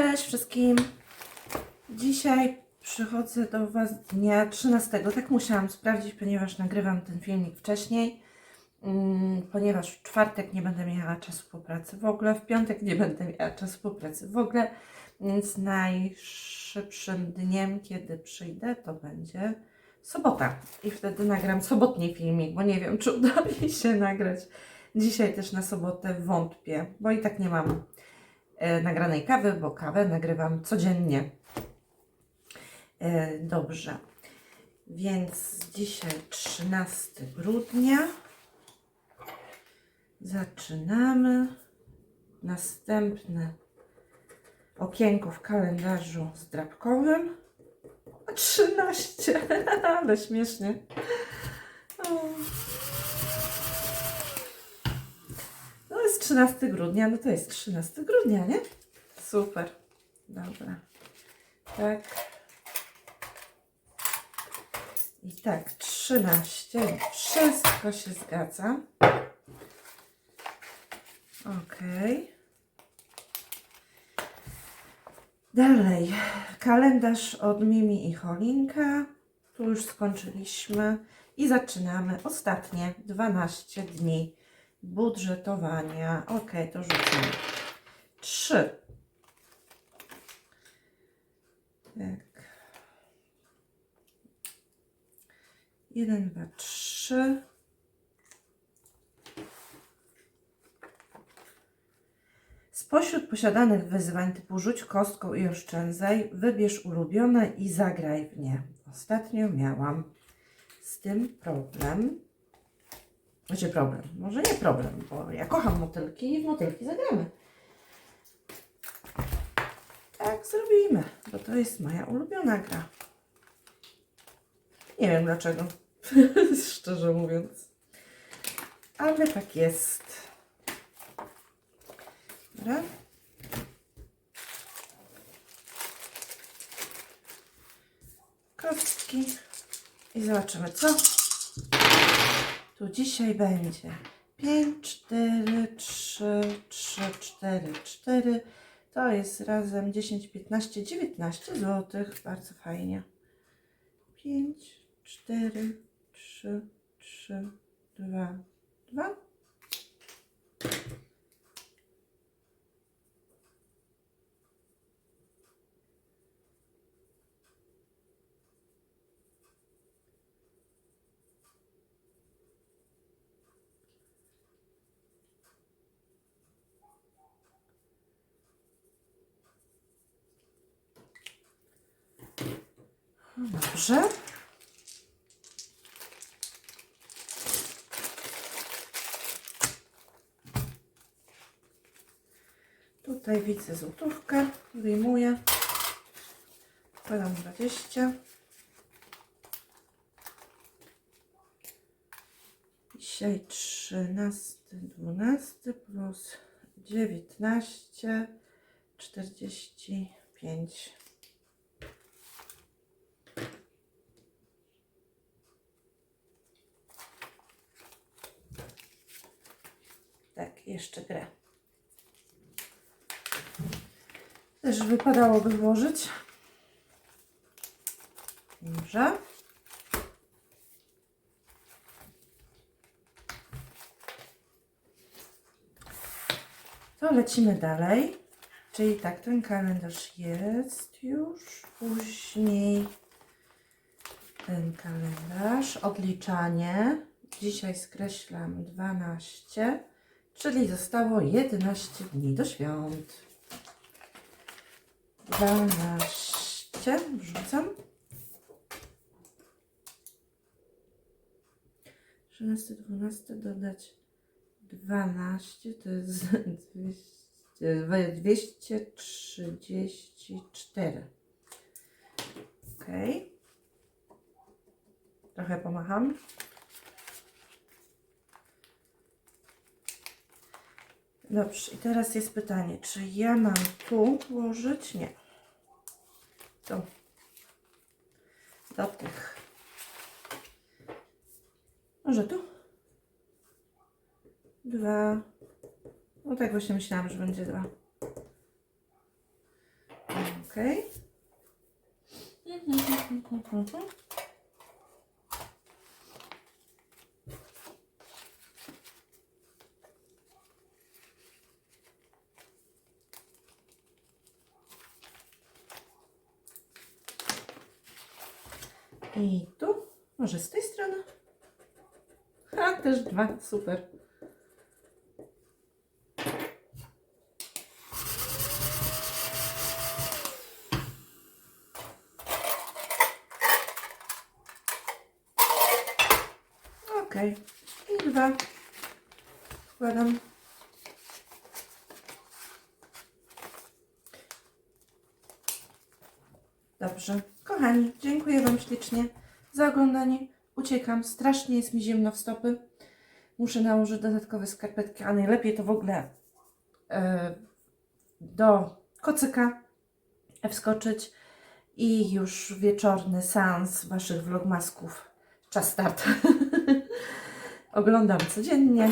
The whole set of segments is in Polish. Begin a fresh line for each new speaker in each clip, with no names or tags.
Cześć wszystkim. Dzisiaj przychodzę do Was dnia 13. Tak musiałam sprawdzić, ponieważ nagrywam ten filmik wcześniej. Mm, ponieważ w czwartek nie będę miała czasu po pracy w ogóle, w piątek nie będę miała czasu po pracy w ogóle, więc najszybszym dniem, kiedy przyjdę, to będzie sobota. I wtedy nagram sobotni filmik, bo nie wiem, czy uda mi się nagrać dzisiaj też na sobotę, wątpię, bo i tak nie mam nagranej kawy, bo kawę nagrywam codziennie. E, dobrze. Więc dzisiaj 13 grudnia. Zaczynamy. Następne okienko w kalendarzu zdrabkowym. A 13, ale śmiesznie. O. No jest 13 grudnia, no to jest 13 grudnia, nie? Super. Dobra. Tak. I tak, 13. Wszystko się zgadza. Okej. Dalej. Kalendarz od Mimi i Cholinka. Tu już skończyliśmy. I zaczynamy ostatnie 12 dni budżetowania. Ok, to rzucamy. 3. Tak. 1, 2, 3. Spośród posiadanych wyzwań typu rzuć kostką i oszczędzaj, wybierz ulubione i zagraj w nie. Ostatnio miałam z tym problem. Znaczy problem, może nie problem, bo ja kocham motylki i w motylki zagramy. Tak zrobimy, bo to jest moja ulubiona gra. Nie wiem dlaczego, szczerze mówiąc. Ale tak jest. Dobra. Kostki. I zobaczymy, co tu dzisiaj będzie. 5, 4, 3, 3, 4, 4. To jest razem 10, 15, 19 zł. Bardzo fajnie. 5, 4, 3, 3, 2, 2. Dobrze. Tutaj widzę złotówkę, wyjmuję. Wkładam 20. Dzisiaj 13, 12 plus 19, 45. Tak, jeszcze grę. Też wypadałoby włożyć. Dobrze. To lecimy dalej. Czyli tak, ten kalendarz jest już. Później ten kalendarz. Odliczanie. Dzisiaj skreślam 12, czyli zostało 11 dni do świąt. 12 wrzucam. 13, 12 dodać 12 to jest 200, 234. Ok. Trochę pomacham. Dobrze, i teraz jest pytanie, czy ja mam tu włożyć? Nie. Tu. Do tych. Może tu? Dwa. No tak właśnie myślałam, że będzie dwa. Ok. Mhm. I tu, może z tej strony. A, też dwa, super. Okej, i dwa. Wkładam. Dobrze. Kochani, dziękuję Wam ślicznie za oglądanie. Uciekam. Strasznie jest mi zimno w stopy. Muszę nałożyć dodatkowe skarpetki, a najlepiej to w ogóle e, do kocyka wskoczyć i już wieczorny seans Waszych vlogmasków. Czas start. Oglądam codziennie.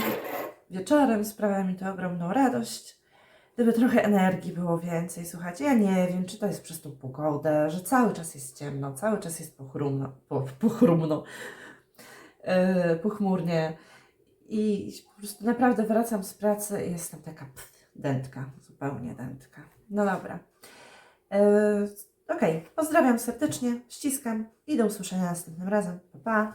Wieczorem sprawia mi to ogromną radość. Gdyby trochę energii było więcej, słuchajcie, ja nie wiem, czy to jest przez tą pogodę, że cały czas jest ciemno, cały czas jest pochrumno, po, pochrumno, yy, pochmurnie i po prostu naprawdę wracam z pracy i jestem taka pff, dętka, zupełnie dętka. No dobra. Yy, Okej, pozdrawiam serdecznie, ściskam i do usłyszenia następnym razem. Pa, pa.